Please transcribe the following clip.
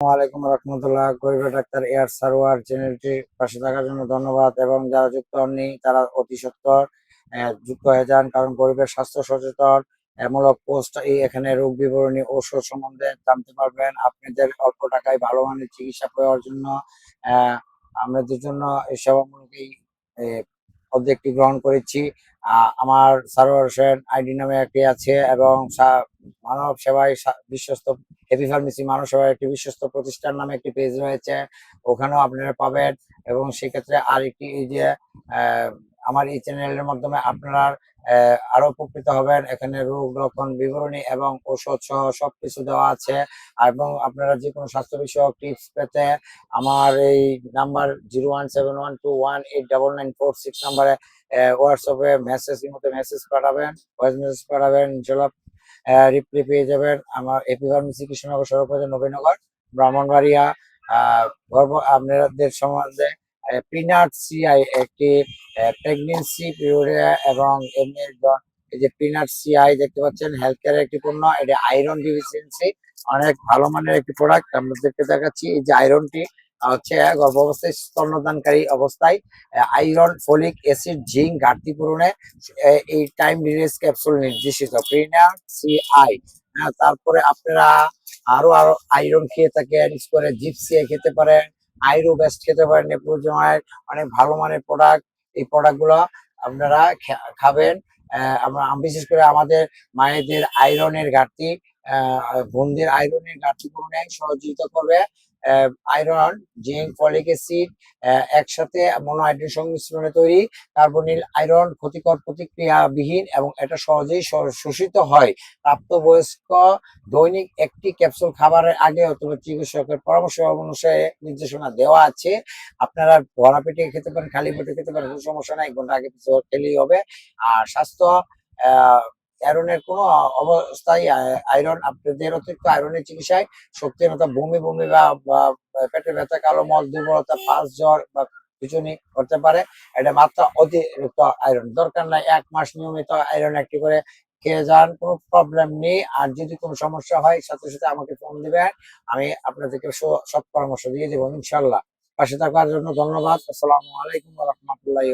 ওয়ালাইকুম রহমতুল্লাহ। গরিবের doctor air Sarwar চ্যানেলটি পাশে থাকার জন্য ধন্যবাদ। এবং যারা যুক্ত হননি, তারা অতি সত্তর যুক্ত হয়ে যান, কারণ গরিবের স্বাস্থ্য সচেতন। মূলক পোস্ট এখানে রোগ বিবরণী ঔষধ সম্বন্ধে জানতে পারবেন। আপনাদের অল্প টাকায় ভালো মানের চিকিৎসা পাওয়ার জন্য আমাদের জন্য এই সেবামূলক এই উদ্যোগটি গ্রহণ করেছি। আমার সারোয়ার হোসেন আইডি নামে একটি আছে এবং মানব সেবায় বিশ্বস্ত হেপি ফার্মেসি মানব সেবার একটি বিশ্বস্ত প্রতিষ্ঠান নামে একটি পেজ রয়েছে। ওখানেও আপনারা পাবেন এবং সেক্ষেত্রে আরেকটি এই যে আমার এই চ্যানেলের মাধ্যমে আপনারা আরও উপকৃত হবেন। এখানে রোগ লক্ষণ বিবরণী এবং ঔষধ সহ সবকিছু দেওয়া আছে। এবং আপনারা যে কোনো স্বাস্থ্য বিষয়ক টিপস পেতে আমার এই number zero one seven one two one eight double nine four six নাম্বারে হোয়াটসঅ্যাপে মেসেজ মধ্যে মেসেজ পাঠাবেন ভয়েস মেসেজ পাঠাবেন। ইনশাল্লাহ রিপ্লাই পেয়ে যাবেন আমার এপি ফার্মেসি কৃষ্ণনগর সড়কবাজার নবীনগর, ব্রাহ্মণবাড়িয়া গর্ভ আপনাদের সমাজে পিনাট সিআই একটি প্রেগনেন্সি পিরিয়ডে এবং এমনি এই যে পিনাট সিআই দেখতে পাচ্ছেন হেলথ কেয়ারের একটি পণ্য, এটা আয়রন ডিফিসিয়েন্সি অনেক ভালো মানের একটি প্রোডাক্ট আপনাদেরকে দেখাচ্ছি, এই যে আয়রনটি হচ্ছে গর্ভ অবস্থায় স্তন্যদানকারী অবস্থায় আয়রন, ফলিক অ্যাসিড, জিঙ্ক, ঘাটতি পূরণে এই টাইম রিলিজ ক্যাপসুল নির্দেশিত। প্রিনার সিআই তারপরে আপনারা আরও আরও আয়রন খেয়ে থাকেন করে জিপসিয়া খেতে পারেন, আইরো বেস্ট খেতে পারেন নেপুজমায়ের অনেক ভালো মানের প্রোডাক্ট এই প্রোডাক্টগুলো আপনারা খাবেন। বিশেষ করে আমাদের মায়েদের আয়রনের ঘাটতি বোনদের আয়রনের ঘাটতি পূরণে সহযোগিতা করবে আয়রন, জিঙ্ক, ফলিক অ্যাসিড একসাথে মনোহাইড্রেট সংমিশ্রণে তৈরি কার্বনিল আয়রন ক্ষতিকর প্রতিক্রিয়াবিহীন এবং এটা সহজেই শোষিত হয়। প্রাপ্তবয়স্ক দৈনিক একটি ক্যাপসুল খাবারের আগে অথবা চিকিৎসকের পরামর্শ অনুসারে নির্দেশনা দেওয়া আছে। আপনারা ভরা পেটে খেতে পারেন, খালি পেটে খেতে পারেন, কোনো সমস্যা নাই ঘণ্টা আগে পিছু খেলেই হবে। আর স্বাস্থ্য, আহ আয়রনের কোনো অবস্থায় আয়রন আপনাদের অতিরিক্ত আয়রনের চিকিৎসায় শক্তিহীনতা বমি বমি বা পেটের ব্যথা, কালো মল, দুর্বলতা, পাঁচ জ্বর বা খিচুনি করতে পারে। এটা মাত্রা অতিরিক্ত আয়রন দরকার নাই, এক মাস নিয়মিত আয়রন একটি করে খেয়ে যান, কোনো প্রবলেম নেই। আর যদি কোনো সমস্যা হয়, সাথে সাথে আমাকে ফোন দিবেন, আমি আপনাদেরকে সব পরামর্শ দিয়ে দেবো, ইনশাল্লাহ। পাশে থাকার জন্য ধন্যবাদ। আসসালামু আলাইকুম রহমতুল্লাহ